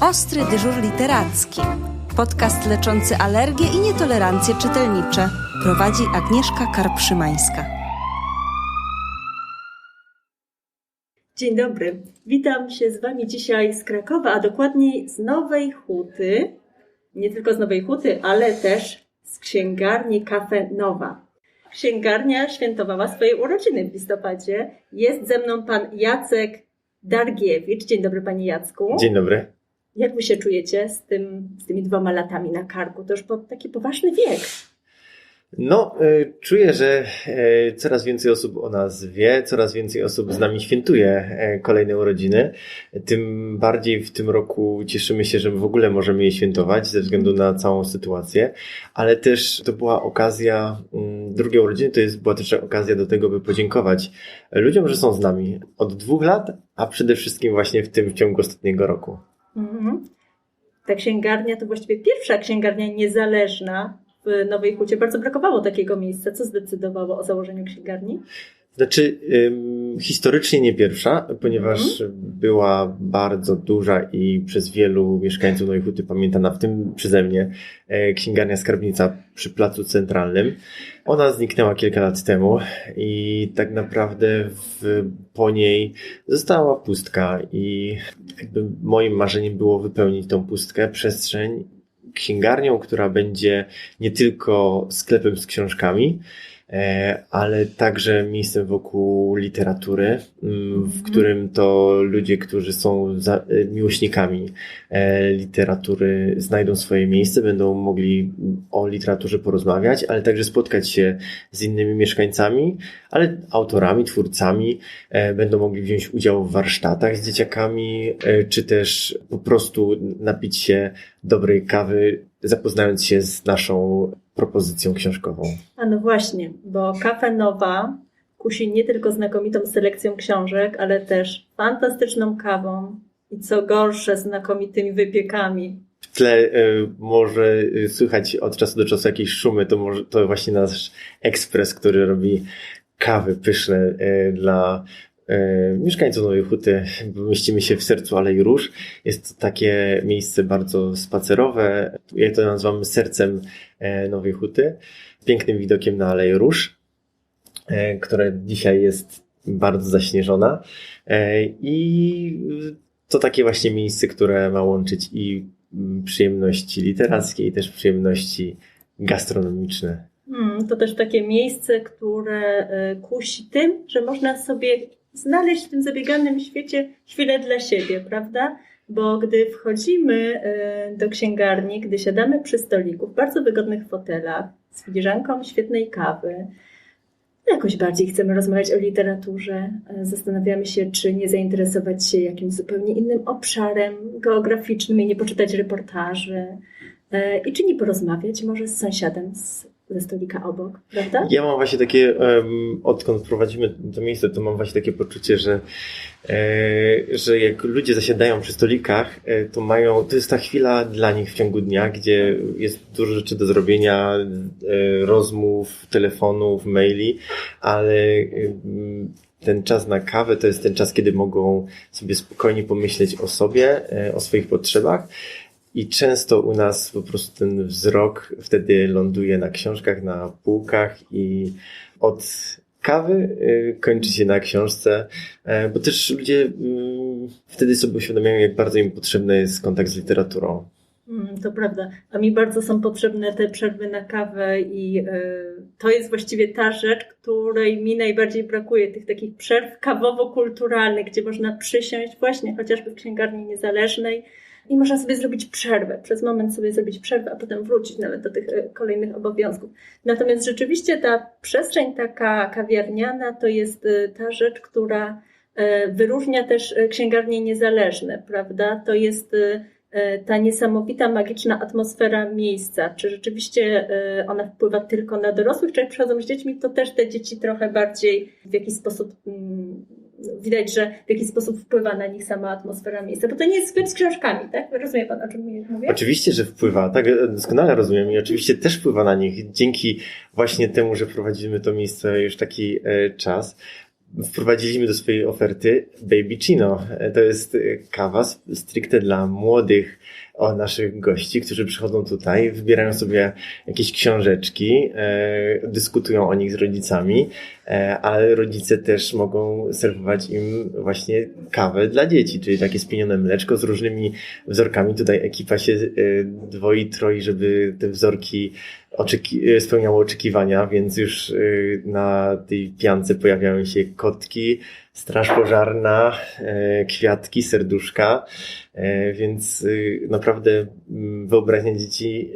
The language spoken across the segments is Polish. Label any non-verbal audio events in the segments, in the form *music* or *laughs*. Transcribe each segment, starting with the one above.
Ostry dyżur literacki. Podcast leczący alergie i nietolerancje czytelnicze. Prowadzi Agnieszka Karpszymańska. Dzień dobry. Witam się z Wami dzisiaj z Krakowa, a dokładniej z Nowej Huty. Nie tylko z Nowej Huty, ale też z księgarni Kafe Nowa. Księgarnia świętowała swoje urodziny w listopadzie. Jest ze mną pan Jacek Dargiewicz. Dzień dobry, panie Jacku. Dzień dobry. Jak wy się czujecie z, tym, z tymi dwoma latami na karku? To już po taki poważny wiek. No, y, czuję, że y, coraz więcej osób o nas wie, coraz więcej osób z nami świętuje y, kolejne urodziny. Tym bardziej w tym roku cieszymy się, że w ogóle możemy je świętować ze względu na całą sytuację, ale też to była okazja, mm, drugie urodziny to jest, była też okazja do tego, by podziękować ludziom, że są z nami od dwóch lat, a przede wszystkim właśnie w tym w ciągu ostatniego roku. Mhm. Ta księgarnia to właściwie pierwsza księgarnia niezależna w Nowej Hucie. Bardzo brakowało takiego miejsca. Co zdecydowało o założeniu księgarni? Znaczy, ym, historycznie nie pierwsza, ponieważ Mhm. była bardzo duża i przez wielu mieszkańców Nowej Huty pamiętana, w tym przeze mnie, e, księgarnia skarbnica przy Placu Centralnym. Ona zniknęła kilka lat temu i tak naprawdę w, po niej została pustka i jakby moim marzeniem było wypełnić tą pustkę, przestrzeń księgarnią, która będzie nie tylko sklepem z książkami, ale także miejscem wokół literatury, mm, w którym to ludzie, którzy są za, e, miłośnikami e, literatury, znajdą swoje miejsce, będą mogli o literaturze porozmawiać, ale także spotkać się z innymi mieszkańcami, ale autorami, twórcami, e, będą mogli wziąć udział w warsztatach z dzieciakami, e, czy też po prostu napić się dobrej kawy, zapoznając się z naszą propozycją książkową. A no właśnie, bo Kafe Nowa kusi nie tylko znakomitą selekcją książek, ale też fantastyczną kawą i co gorsze, znakomitymi wypiekami. W tle e, może e, słychać od czasu do czasu jakieś szumy, to może to właśnie nasz ekspres, który robi kawy pyszne e, dla mieszkańców Nowej Huty. Mieścimy się w sercu Alei Róż. Jest to takie miejsce bardzo spacerowe. Ja to nazywam sercem e, Nowej Huty. Pięknym widokiem na Aleję Róż, e, która dzisiaj jest bardzo zaśnieżona. E, I to takie właśnie miejsce, które ma łączyć i mm, przyjemności literackie i też przyjemności gastronomiczne. Hmm, to też takie miejsce, które e, kusi tym, że można sobie znaleźć w tym zabieganym świecie chwilę dla siebie, prawda? Bo gdy wchodzimy e, do księgarni, gdy siadamy przy stoliku w bardzo wygodnych fotelach z filiżanką świetnej kawy, jakoś bardziej chcemy rozmawiać o literaturze. E, Zastanawiamy się, czy nie zainteresować się jakimś zupełnie innym obszarem geograficznym i nie poczytać reportaży. E, I czy nie porozmawiać może z sąsiadem z, ze stolika obok, prawda? Ja mam właśnie takie, em, odkąd prowadzimy to miejsce, to mam właśnie takie poczucie, że, e, że jak ludzie zasiadają przy stolikach, e, to mają, to jest ta chwila dla nich w ciągu dnia, gdzie jest dużo rzeczy do zrobienia, e, rozmów, telefonów, maili, ale ten czas na kawę to jest ten czas, kiedy mogą sobie spokojnie pomyśleć o sobie, e, o swoich potrzebach. I często u nas po prostu ten wzrok wtedy ląduje na książkach, na półkach i od kawy y, kończy się na książce, e, bo też ludzie mm, wtedy sobie uświadamiają, jak bardzo im potrzebny jest kontakt z literaturą. Mm, to prawda. A mi bardzo są potrzebne te przerwy na kawę i e, to jest właściwie ta rzecz, której mi najbardziej brakuje, tych takich przerw kawowo-kulturalnych, gdzie można przysiąść właśnie chociażby w księgarni niezależnej i można sobie zrobić przerwę, przez moment sobie zrobić przerwę, a potem wrócić nawet do tych e, kolejnych obowiązków. Natomiast rzeczywiście ta przestrzeń taka kawiarniana to jest e, ta rzecz, która e, wyróżnia też księgarnie niezależne, prawda? To jest ta niesamowita, magiczna atmosfera miejsca. Czy rzeczywiście ona wpływa tylko na dorosłych, czy jak przychodzą z dziećmi, to też te dzieci trochę bardziej w jakiś sposób mm, widać, że w jakiś sposób wpływa na nich sama atmosfera miejsca. Bo to nie jest sklep z książkami, tak? Rozumie Pan, o czym mówię? Oczywiście, że wpływa, tak doskonale rozumiem i oczywiście też wpływa na nich dzięki właśnie temu, że prowadzimy to miejsce już taki e, czas. Wprowadziliśmy do swojej oferty Baby Chino. To jest kawa stricte dla młodych o naszych gości, którzy przychodzą tutaj, wybierają sobie jakieś książeczki, e, dyskutują o nich z rodzicami, e, ale rodzice też mogą serwować im właśnie kawę dla dzieci, czyli takie spienione mleczko z różnymi wzorkami. Tutaj ekipa się e, dwoi, troi, żeby te wzorki oczeki- e, spełniały oczekiwania, więc już e, na tej piance pojawiają się kotki, straż pożarna, e, kwiatki, serduszka, więc naprawdę mm, wyobraźnia dzieci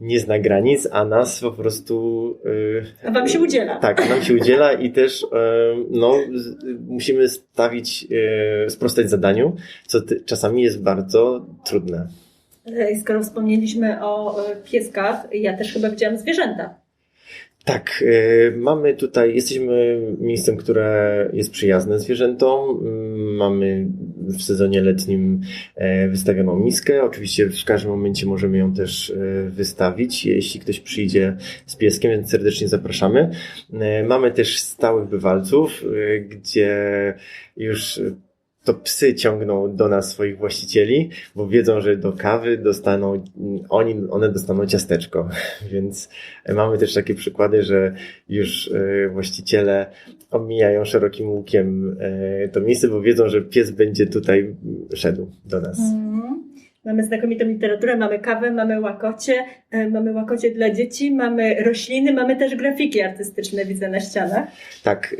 nie zna granic, a nas po prostu. A wam się udziela. Tak, nam się udziela i też no, musimy stawić, sprostać zadaniu, co czasami jest bardzo trudne. Skoro wspomnieliśmy o pieskach, ja też chyba widziałam zwierzęta. Tak, mamy tutaj, jesteśmy miejscem, które jest przyjazne zwierzętom. Mamy w sezonie letnim wystawioną miskę. Oczywiście w każdym momencie możemy ją też wystawić, jeśli ktoś przyjdzie z pieskiem, więc serdecznie zapraszamy. Mamy też stałych bywalców, gdzie już to psy ciągną do nas swoich właścicieli, bo wiedzą, że do kawy dostaną, oni, one dostaną ciasteczko. *laughs* Więc mamy też takie przykłady, że już właściciele omijają szerokim łukiem to miejsce, bo wiedzą, że pies będzie tutaj szedł do nas. Mm. Mamy znakomitą literaturę, mamy kawę, mamy łakocie, mamy łakocie dla dzieci, mamy rośliny, mamy też grafiki artystyczne, widzę na ścianach. Tak,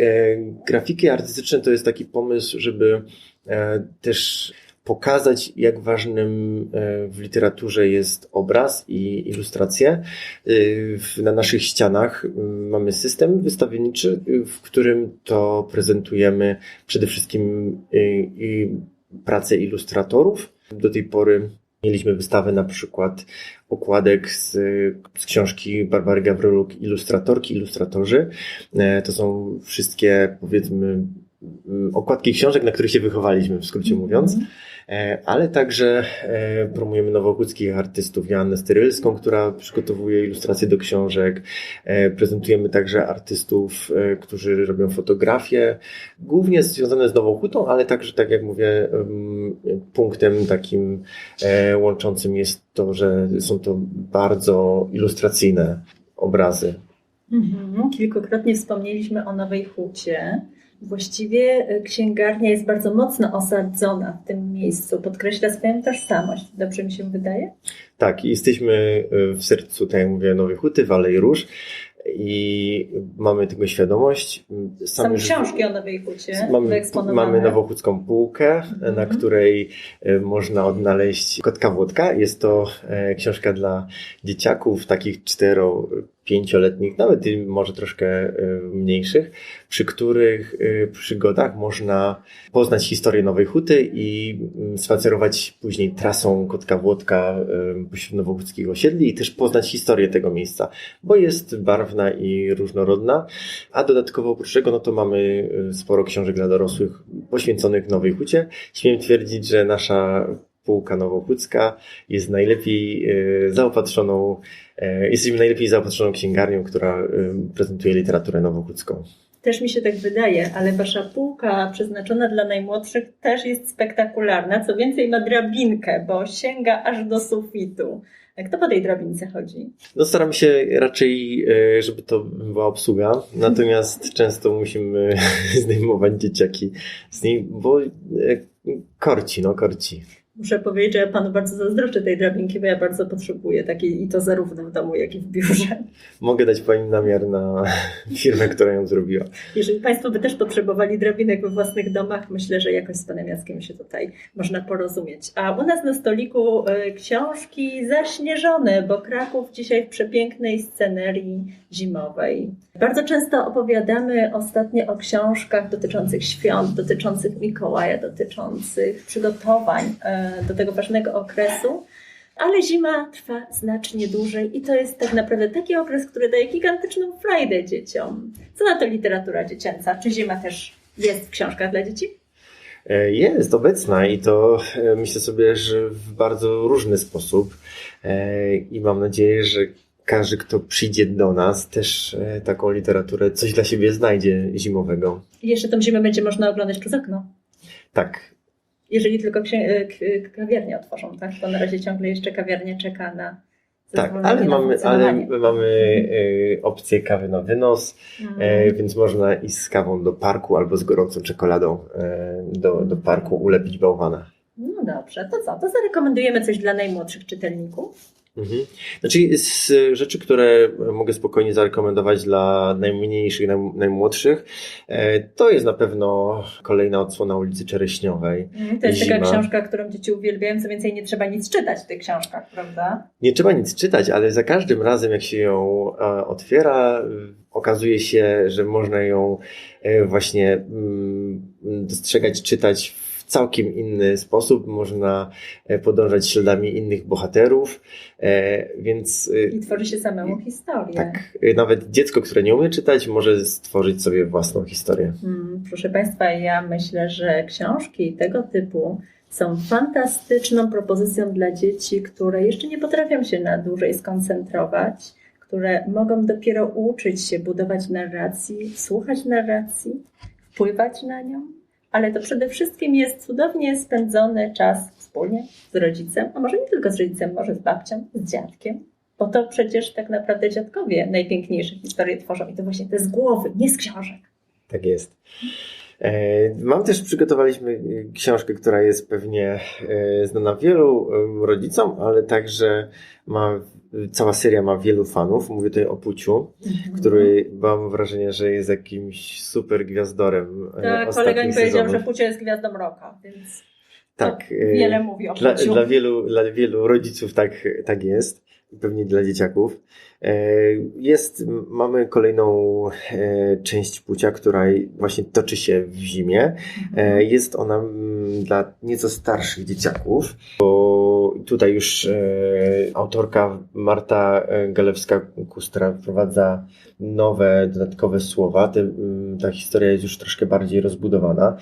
grafiki artystyczne to jest taki pomysł, żeby też pokazać, jak ważnym w literaturze jest obraz i ilustracje. Na naszych ścianach mamy system wystawienniczy, w którym to prezentujemy przede wszystkim pracę ilustratorów. Do tej pory mieliśmy wystawę na przykład okładek z, z książki Barbary Gawryluk, ilustratorki, ilustratorzy. To są wszystkie, powiedzmy, okładki książek, na których się wychowaliśmy, w skrócie mówiąc, ale także promujemy nowochódzkich artystów, Joannę Sterylską, która przygotowuje ilustracje do książek, prezentujemy także artystów, którzy robią fotografie, głównie związane z Nową Hutą, ale także, tak jak mówię, punktem takim łączącym jest to, że są to bardzo ilustracyjne obrazy. Mhm. Kilkukrotnie wspomnieliśmy o Nowej Hucie. Właściwie księgarnia jest bardzo mocno osadzona w tym miejscu, podkreśla swoją tożsamość. Dobrze mi się wydaje? Tak, jesteśmy w sercu, tak jak mówię, Nowej Huty, Walej Róż i mamy tego świadomość. Same Są książki o Nowej Hucie mamy, mamy nowochódzką półkę, mm -hmm. na której można odnaleźć Kotka Włodka. Jest to książka dla dzieciaków takich cztero pięcioletnich, nawet może troszkę mniejszych, przy których przygodach można poznać historię Nowej Huty i spacerować później trasą Kotka Włodka pośród nowochódzkich osiedli i też poznać historię tego miejsca, bo jest barwna i różnorodna, a dodatkowo oprócz tego no to mamy sporo książek dla dorosłych poświęconych Nowej Hucie. Śmiem twierdzić, że nasza półka nowochódzka jest najlepiej zaopatrzoną Jesteśmy najlepiej zaopatrzoną księgarnią, która prezentuje literaturę nowochódzką. Też mi się tak wydaje, ale wasza półka przeznaczona dla najmłodszych też jest spektakularna. Co więcej, ma drabinkę, bo sięga aż do sufitu. Kto po tej drabince chodzi? No staramy się raczej, żeby to była obsługa, natomiast *laughs* często musimy *laughs* zdejmować dzieciaki z niej, bo korci, no korci. Muszę powiedzieć, że ja panu bardzo zazdroszczę tej drabinki, bo ja bardzo potrzebuję takiej i to zarówno w domu, jak i w biurze. Mogę dać pani namiar na *laughs* firmę, która ją zrobiła. Jeżeli państwo by też potrzebowali drabinek we własnych domach, myślę, że jakoś z panem Jackiem się tutaj można porozumieć. A u nas na stoliku książki zaśnieżone, bo Kraków dzisiaj w przepięknej scenerii zimowej. Bardzo często opowiadamy ostatnio o książkach dotyczących świąt, dotyczących Mikołaja, dotyczących przygotowań do tego ważnego okresu, ale zima trwa znacznie dłużej i to jest tak naprawdę taki okres, który daje gigantyczną frajdę dzieciom. Co na to literatura dziecięca? Czy zima też jest w książkach dla dzieci? Jest obecna i to myślę sobie, że w bardzo różny sposób. I mam nadzieję, że każdy, kto przyjdzie do nas, też e, taką literaturę, coś dla siebie znajdzie zimowego. I jeszcze tą zimę będzie można oglądać przez okno. Tak, Jeżeli tylko e, k- kawiarnię otworzą, tak? Bo na razie ciągle jeszcze kawiarnia czeka na tak, ale mamy, ale mamy e, opcję kawy na wynos, e, więc można iść z kawą do parku albo z gorącą czekoladą e, do, do parku, ulepić bałwana. No dobrze, to co? To zarekomendujemy coś dla najmłodszych czytelników. Mhm. Znaczy z rzeczy, które mogę spokojnie zarekomendować dla najmniejszych, naj, najmłodszych, e, to jest na pewno kolejna odsłona ulicy Czereśniowej. Mm, To jest taka Zima. książka, którą dzieci uwielbiają, co więcej nie trzeba nic czytać w tych książkach, prawda? Nie trzeba nic czytać, ale za każdym razem, jak się ją e, otwiera, okazuje się, że można ją e, właśnie mm, dostrzegać, czytać w całkiem inny sposób. Można e, podążać śladami innych bohaterów, e, więc e, I tworzy się samemu historię. tak, nawet dziecko, które nie umie czytać, może stworzyć sobie własną historię. Mm, Proszę Państwa, ja myślę, że książki tego typu są fantastyczną propozycją dla dzieci, które jeszcze nie potrafią się na dłużej skoncentrować, które mogą dopiero uczyć się budować narracji, słuchać narracji, wpływać na nią, ale to przede wszystkim jest cudownie spędzony czas wspólnie z rodzicem, a może nie tylko z rodzicem, może z babcią, z dziadkiem. Bo to przecież tak naprawdę dziadkowie najpiękniejsze historie tworzą i to właśnie te z głowy, nie z książek. Tak jest. E, Mam też przygotowaliśmy e, książkę, która jest pewnie e, znana wielu rodzicom, ale także ma, cała seria ma wielu fanów. Mówię tutaj o Puciu, Mhm. który mam wrażenie, że jest jakimś super gwiazdorem. Tak, kolega mi powiedział, że Pucia jest gwiazdą roka, więc tak, wiele mówi o Dla, Puciu. dla, wielu, dla wielu rodziców tak, tak jest. Pewnie dla dzieciaków. E, Jest, mamy kolejną e, część płcia, która właśnie toczy się w zimie. Mhm. E, Jest ona dla nieco starszych dzieciaków, bo tutaj już autorka Marta Galewska-Kustra wprowadza nowe, dodatkowe słowa. Ta historia jest już troszkę bardziej rozbudowana,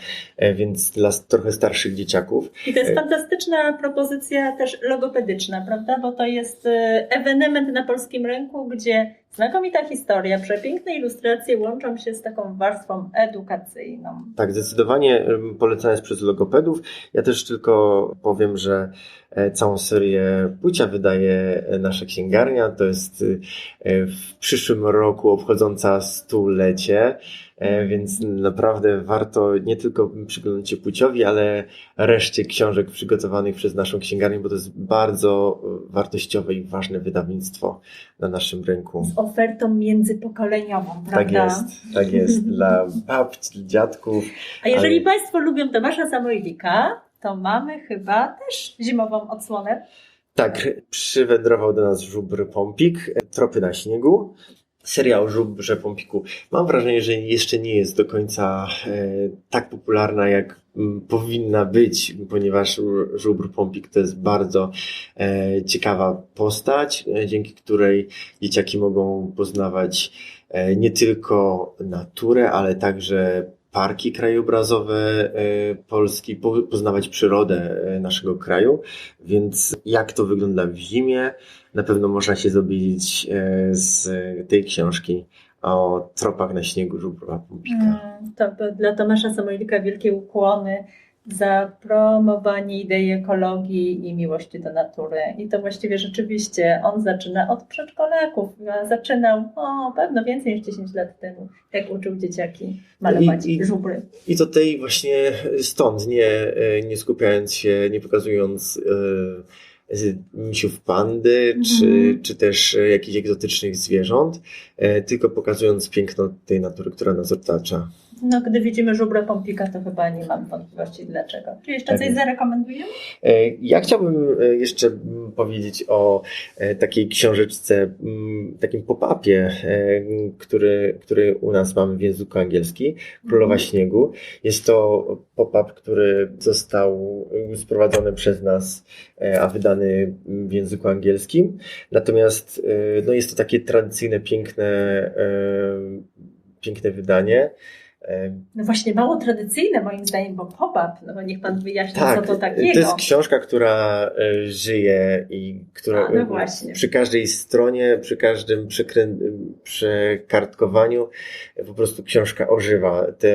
więc dla trochę starszych dzieciaków. I to jest fantastyczna propozycja też logopedyczna, prawda? Bo to jest ewenement na polskim rynku, gdzie znakomita historia, przepiękne ilustracje łączą się z taką warstwą edukacyjną. Tak, zdecydowanie em, polecana jest przez logopedów. Ja też tylko powiem, że e, całą serię Płcia wydaje e, nasza księgarnia. To jest e, w przyszłym roku obchodząca stulecie, więc naprawdę warto nie tylko przyglądać się Płciowi, ale reszcie książek przygotowanych przez naszą księgarnię, bo to jest bardzo wartościowe i ważne wydawnictwo na naszym rynku. Ofertą międzypokoleniową, prawda? Tak jest, tak jest. *laughs* Dla babci, dziadków. A jeżeli Ale- Państwo lubią Tomasza Samojlika, to mamy chyba też zimową odsłonę. Tak, przywędrował do nas żubr Pompik, Tropy na śniegu. Seria o żubrze Pompiku. Mam wrażenie, że jeszcze nie jest do końca e, tak popularna, jak powinna być, ponieważ żubr Pompik to jest bardzo e, ciekawa postać, e, dzięki której dzieciaki mogą poznawać nie tylko naturę, ale także parki krajobrazowe e, Polski, po- poznawać przyrodę e, naszego kraju. Więc jak to wygląda w zimie, na pewno można się dowiedzieć e, z tej książki o tropach na śniegu żubra Pompika. Mm, To dla Tomasza Samojlika wielkie ukłony za promowanie idei ekologii i miłości do natury. I to właściwie rzeczywiście on zaczyna od przedszkolaków. Zaczynał o, pewno więcej niż 10 lat temu, jak uczył dzieciaki malować I- i- żubry. I to tej właśnie stąd, nie, nie skupiając się, nie pokazując z- misiów pandy, Mhm. czy, czy też jakichś egzotycznych zwierząt, e, tylko pokazując piękno tej natury, która nas otacza. No, gdy widzimy żubrę Pompika, to chyba nie mam wątpliwości dlaczego. Czy jeszcze Tak coś zarekomendujemy? E, Ja chciałbym e, jeszcze powiedzieć o e, takiej książeczce, mm, takim pop-upie, który, który u nas mamy w języku angielskim, Królowa Mhm. Śniegu. Jest to pop-up, który został sprowadzony przez nas, a wydany w języku angielskim. Natomiast no jest to takie tradycyjne, piękne, piękne wydanie. No właśnie, mało tradycyjne moim zdaniem, bo pop-up, no bo niech Pan wyjaśni, Tak, co to takiego. to jest książka, która e, żyje i która A, no przy każdej stronie, przy każdym przykrę... przekartkowaniu po prostu książka ożywa. Te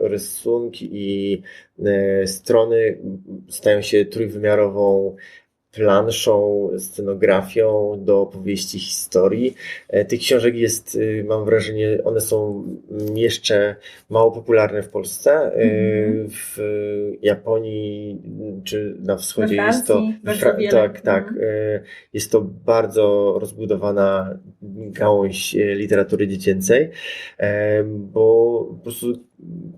rysunki i e, strony stają się trójwymiarową planszą, scenografią do opowieści historii. E, Tych książek jest, y, mam wrażenie, one są jeszcze mało popularne w Polsce. E, Mhm. W Japonii mm, czy na wschodzie jest to. Wiele. tak, tak. Mhm. E, Jest to bardzo rozbudowana gałąź literatury dziecięcej, bo po prostu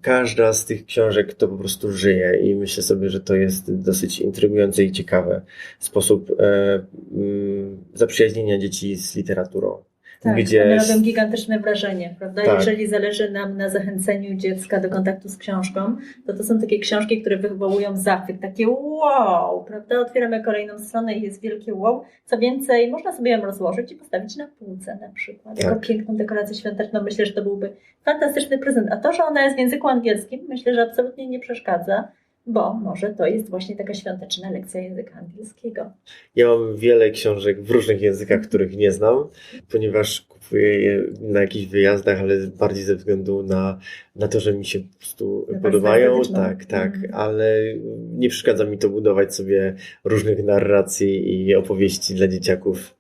każda z tych książek to po prostu żyje i myślę sobie, że to jest dosyć intrygujące i ciekawe sposób e, mm, zaprzyjaźnienia dzieci z literaturą. Tak, gdzie one robią gigantyczne wrażenie, prawda? Tak. Jeżeli zależy nam na zachęceniu dziecka do kontaktu z książką, to to są takie książki, które wywołują zachwyt, takie wow, prawda? Otwieramy kolejną stronę i jest wielkie wow. Co więcej, można sobie ją rozłożyć i postawić na półce na przykład, jako Tak. piękną dekorację świąteczną. Myślę, że to byłby fantastyczny prezent. A to, że ona jest w języku angielskim, myślę, że absolutnie nie przeszkadza, bo może to jest właśnie taka świąteczna lekcja języka angielskiego. Ja mam wiele książek w różnych językach, których nie znam, ponieważ kupuję je na jakichś wyjazdach, ale bardziej ze względu na, na to, że mi się po prostu warstwę podobają. Tak, tak, Mhm. ale nie przeszkadza mi to budować sobie różnych narracji i opowieści dla dzieciaków.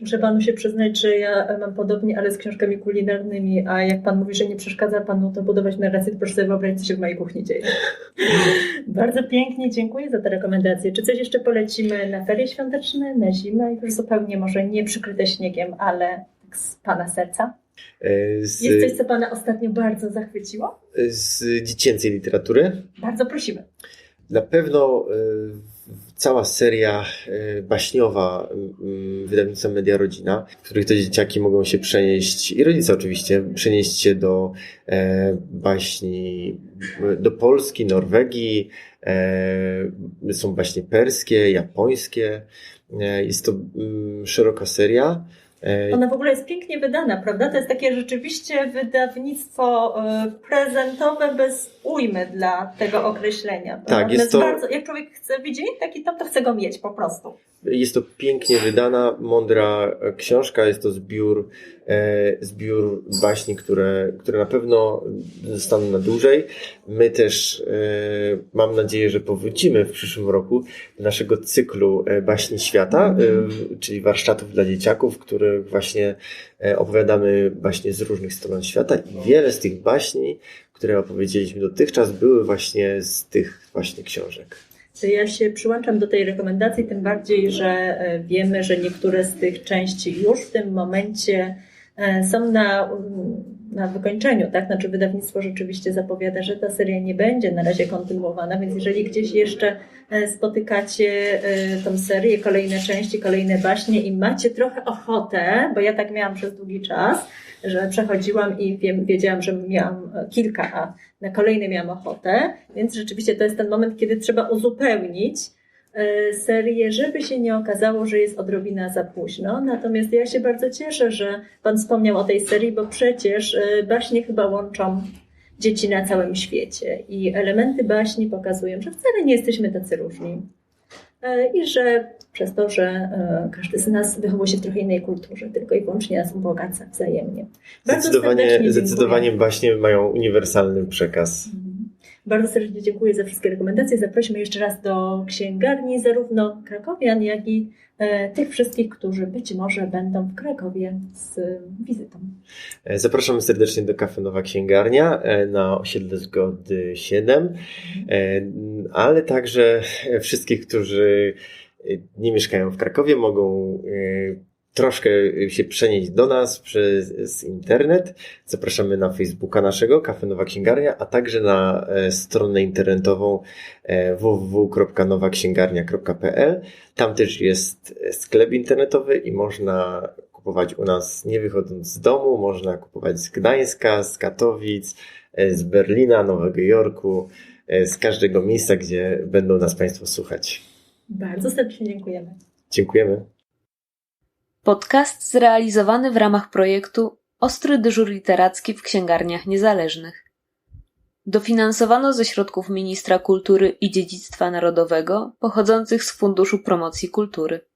Muszę panu się przyznać, że ja mam podobnie, ale z książkami kulinarnymi, a jak pan mówi, że nie przeszkadza panu to budować narrację, to proszę sobie wyobrazić, co się w mojej kuchni dzieje. *laughs* Bardzo pięknie, dziękuję za te rekomendacje. Czy coś jeszcze polecimy na ferie świąteczne, na zimę? Już zupełnie może nie przykryte śniegiem, ale tak z pana serca? E, Z, Jest coś, co pana ostatnio bardzo zachwyciło? z dziecięcej literatury Bardzo prosimy. Na pewno y, cała seria y, baśniowa wydawnictwa Media Rodzina, w których to dzieciaki mogą się przenieść, i rodzice oczywiście, przenieść się do e, baśni, do Polski, Norwegii, e, są baśnie perskie, japońskie. E, jest to szeroka seria. E, Ona w ogóle jest pięknie wydana, prawda? To jest takie rzeczywiście wydawnictwo e, prezentowe bez ujmy dla tego określenia. Tak, jest to- bardzo, jak człowiek chce widzieć taki tom, to chce go mieć po prostu. Jest to pięknie wydana, mądra książka. Jest to zbiór, e, zbiór baśni, które, które na pewno zostaną na dłużej. My też e, mam nadzieję, że powrócimy w przyszłym roku do naszego cyklu e, baśni świata, czyli warsztatów dla dzieciaków, w których właśnie opowiadamy baśnie z różnych stron świata i wiele z tych baśni, które opowiedzieliśmy dotychczas, były właśnie z tych właśnie książek. Ja się przyłączam do tej rekomendacji, tym bardziej, że e, wiemy, że niektóre z tych części już w tym momencie e, są na, na wykończeniu, tak? Znaczy wydawnictwo rzeczywiście zapowiada, że ta seria nie będzie na razie kontynuowana, więc jeżeli gdzieś jeszcze e, spotykacie e, tą serię, kolejne części, kolejne baśnie i macie trochę ochotę, bo ja tak miałam przez długi czas, że przechodziłam i wiem, wiedziałam, że miałam e, kilka, a na kolejne miałam ochotę, więc rzeczywiście to jest ten moment, kiedy trzeba uzupełnić serię, żeby się nie okazało, że jest odrobina za późno. Natomiast ja się bardzo cieszę, że Pan wspomniał o tej serii, bo przecież e, baśnie chyba łączą dzieci na całym świecie i elementy baśni pokazują, że wcale nie jesteśmy tacy różni. E, I że przez to, że e, każdy z nas wychował się w trochę innej kulturze, tylko i wyłącznie nas ubogaca wzajemnie. Bardzo Zdecydowanie, zdecydowanie baśnie mają uniwersalny przekaz. Mhm. Bardzo serdecznie dziękuję za wszystkie rekomendacje. Zaprosimy jeszcze raz do księgarni zarówno krakowian, jak i e, tych wszystkich, którzy być może będą w Krakowie z e, wizytą. E, Zapraszamy serdecznie do Kafe Nowa Księgarnia na osiedle Zgody 7, e, ale także *laughs* wszystkich, którzy nie mieszkają w Krakowie, mogą troszkę się przenieść do nas przez internet. Zapraszamy na Facebooka naszego, Kafe Nowa Księgarnia, a także na e, stronę internetową e, www.nowaksięgarnia.pl. Tam też jest sklep internetowy i można kupować u nas nie wychodząc z domu, można kupować z Gdańska, z Katowic, e, z Berlina, Nowego Jorku, z każdego miejsca, gdzie będą nas Państwo słuchać. Bardzo serdecznie dziękujemy. Dziękujemy. Podcast zrealizowany w ramach projektu Ostry dyżur literacki w księgarniach niezależnych. Dofinansowano ze środków Ministra Kultury i Dziedzictwa Narodowego pochodzących z Funduszu Promocji Kultury.